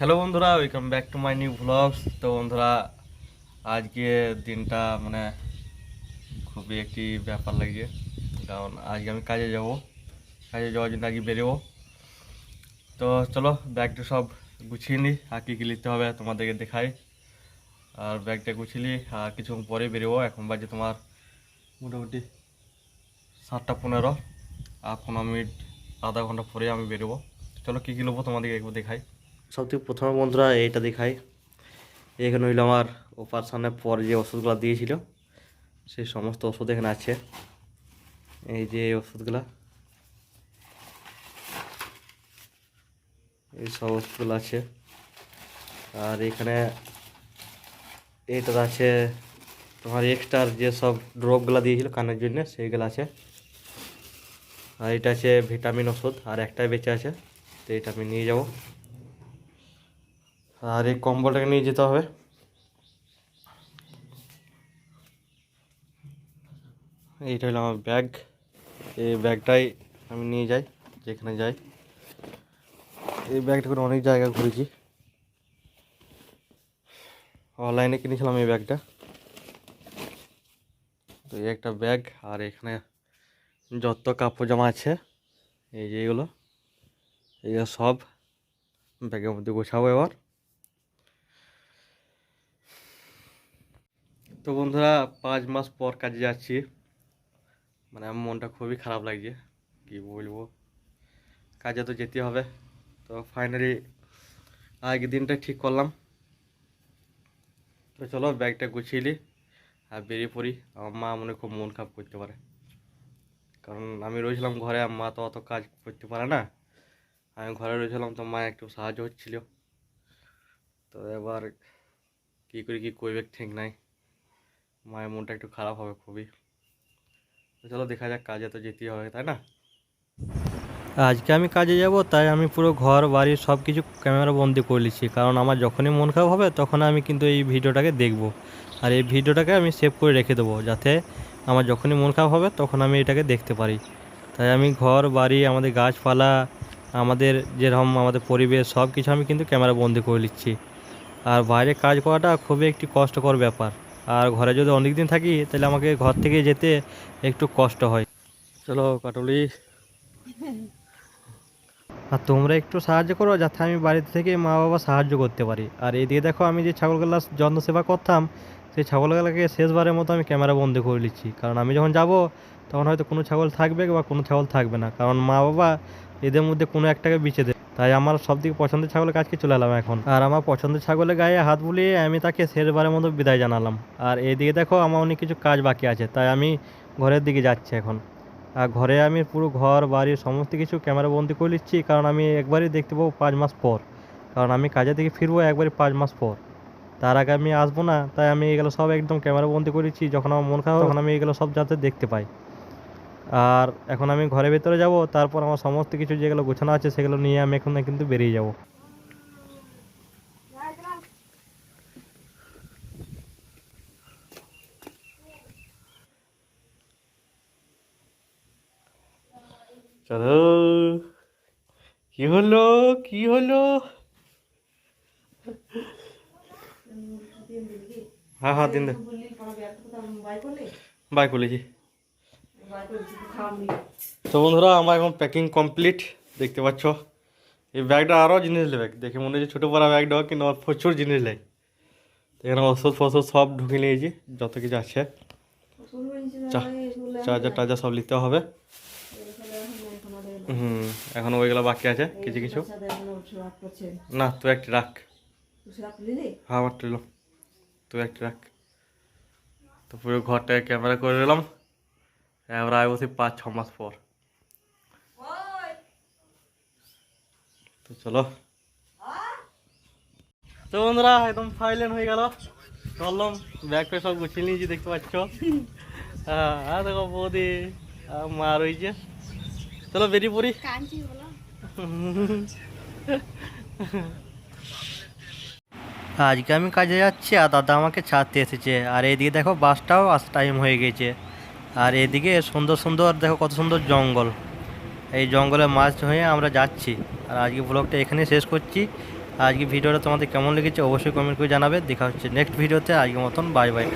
Hello বন্ধুরা welcome back to my new vlogs তো বন্ধুরা, আজকে দিনটা মানে খুবই একটি ব্যাপার লাগছে কারণ আজকে আমি কাজে যাব। কাজে যাওয়ার জন্য আগে বেরোবো। তো চলো ব্যাগটা সব গুছিয়ে নিই আর কী কী নিতে হবে তোমাদেরকে দেখাই। আর ব্যাগটা গুছিয়ে নিই আর কিছুক্ষণ পরে বেরোবো। এখন বাজে তোমার মোটামুটি সাতটা পনেরো, আর পনেরো মিনিট, আধা ঘণ্টা পরে আমি বেরোবো। চলো, কী কী নেব তোমাদেরকে একবার দেখাই। সবথেকে প্রথমে বন্ধুরা এইটা দেখাই। এখানে হইল আমার অপারেশনের পর যে ওষুধগুলো দিয়েছিল, সেই সমস্ত ওষুধ এখানে আছে। এই যে ওষুধগুলা। এই সব ওষুধগুলো আছে। আর এখানে এইটা আছে তোমার এক্সট্রার যে সব ড্রপগুলো দিয়েছিল কানের জন্য, সেইগুলো আছে। আর এটা আছে ভিটামিন ওষুধ, আর একটাই বেঁচে আছে, তো এটা আমি নিয়ে যাব। আর এই কম্বলটাকে নিয়ে যেতে হবে। এইটা হলো আমার ব্যাগ। এই ব্যাগটাই আমি নিয়ে যাই, যেখানে যাই। এই ব্যাগটা করে অনেক জায়গা ঘুরেছি। অনলাইনে কিনেছিলাম এই ব্যাগটা। তো এই একটা ব্যাগ আর এখানে যত কাপড় জামা আছে, এই যে এগুলো এগুলো সব ব্যাগের মধ্যে গোছাবো এবার। তো বন্ধুরা, পাঁচ মাস পর কাজে যাচ্ছি। মানে আমার মনটা খুবই খারাপ লাগছে, কি বলব? কাজে তো যেতে হবে। তো ফাইনালি আগে দিনটা ঠিক করলাম। তো চলো, ব্যাগটা গুছিয়ে নিই আর বেরিয়ে পড়ি। আমার মা মনে খুব মন খারাপ করতে পারে। কারণ আমি রয়েছিলাম ঘরে, মা তো অত কাজ করতে পারে না। আমি ঘরে রয়েছিলাম তো মা একটু সাহায্য হচ্ছিল। তো এবার কী করে, কী করবে ঠিক নাই। মায়ের মনটা একটু খারাপ হবে খুবই। চলো দেখা যাক কাজে তো যেতেই হবে, তাই না? আজকে আমি কাজে যাব, তাই আমি পুরো ঘর, বাড়ি সব কিছু ক্যামেরা বন্দি করে নিচ্ছি। কারণ আমার যখনই মন খারাপ হবে, তখন আমি কিন্তু এই ভিডিওটাকে দেখব। আর এই ভিডিওটাকে আমি সেভ করে রেখে দেবো, যাতে আমার যখনই মন খারাপ হবে, তখন আমি এটাকে দেখতে পারি। তাই আমি ঘর, বাড়ি, আমাদের গাছপালা, আমাদের যেরকম আমাদের পরিবেশ সব কিছু আমি কিন্তু ক্যামেরা বন্দি করে নিচ্ছি। আর বাইরে কাজ করাটা খুবই একটি কষ্টকর ব্যাপার। আর ঘরে যদি অনেক দিন থাকি তাহলে আমাকে ঘর থেকে যেতে একটু কষ্ট হয়। চলো কাটলি। আর তোমরা একটু সাহায্য করো যাতে আমি বাড়িতে থেকে মা বাবা সাহায্য করতে পারি। আর এদিকে দেখো আমি যে ছাগলগুলা যত্ন সেবা করতাম সেই ছাগলগুলোকে শেষবারের মতো আমি ক্যামেরা বন্দি করে নিচ্ছি। কারণ আমি যখন যাব তখন হয়তো কোনো ছাগল থাকবে বা কোনো ছাগল থাকবে না। কারণ মা বাবা এদের মধ্যে কোনো একটাকে বিচে দেবে তাই আমার সব থেকে পছন্দের ছাগলের কাছকে চলে এলাম এখন। আর আমার পছন্দের ছাগলের গায়ে হাত বুলিয়ে আমি তাকে শেষবারের মতো বিদায় জানালাম। আর এদিকে দেখো আমার অনেক কিছু কাজ বাকি আছে, তাই আমি ঘরের দিকে যাচ্ছি এখন। আর ঘরে আমি পুরো ঘর, বাড়ি সমস্ত কিছু ক্যামেরা বন্দি করে নিচ্ছি, কারণ আমি একবারই দেখতে পাবো পাঁচ মাস পর। কারণ আমি কাজে থেকে ফিরবো একবারই পাঁচ মাস পর। তার আগে আমি আসব না, তাই আমি এগুলো সব একদম ক্যামেরা বন্দি করেছি যখন আমার মন খারাপ তখন আমি এগুলো সব যাতে দেখতে পাই। আর এখন আমি ঘরের ভেতরে যাব তারপর আমার সমস্ত কিছু যেগুলো গোছানো আছে সেগুলো নিয়ে আমি এখন কিন্তু বেরিয়ে যাব। চলো। কি হলো? কি হলো? হ্যাঁ হ্যাঁ দিন দে। বাই করেছি তো বন্ধুরা, আমার এখন প্যাকিং কমপ্লিট দেখতে পাচ্ছ। এই ব্যাগটা আরও জিনিস নেবে, দেখে মনে হচ্ছে ছোটো পাড়া ব্যাগটা কিন্তু আমার প্রচুর জিনিস নেই। এখানে ওষুধ ফষুধ সব ঢুকে নিয়েছি, যত কিছু আছে। চার্জার টার্জার সব নিতে হবে। হুম, এখন ওইগুলো বাকি আছে, কিছু কিছু। না তুই একটি রাখ। হ্যাঁ আমার তুই একটি রাখ। তো পুরো ঘরটাকে ক্যামেরা করে নিলাম এবার আয় বসি পাঁচ ছ মাস পর তো চলো তো বন্ধুরা একদম ফাইলেন হয়ে গেল চললাম ব্যাগ ফ্যাগ সব গুছিয়ে নিয়েছি দেখতে পাচ্ছ হ্যাঁ আর দেখো বৌদি আর মা রয়েছে চলো বেরিয়ে পড়ি আজকে আমি কাজে যাচ্ছি আর দাদা আমাকে ছাড়তে এসেছে আর এদিকে দেখো বাসটাও আস টাইম হয়ে গেছে আর এদিকে সুন্দর সুন্দর, দেখো কত সুন্দর জঙ্গল। এই জঙ্গলে মাছ হয়ে আমরা যাচ্ছি। আর আজকে ব্লগটা এখানেই শেষ করছি। আজকে ভিডিওটা তোমাদের কেমন লেগেছে অবশ্যই কমেন্ট করে জানাবে। দেখা হচ্ছে নেক্সট ভিডিওতে। আজকের মতন বাই বাই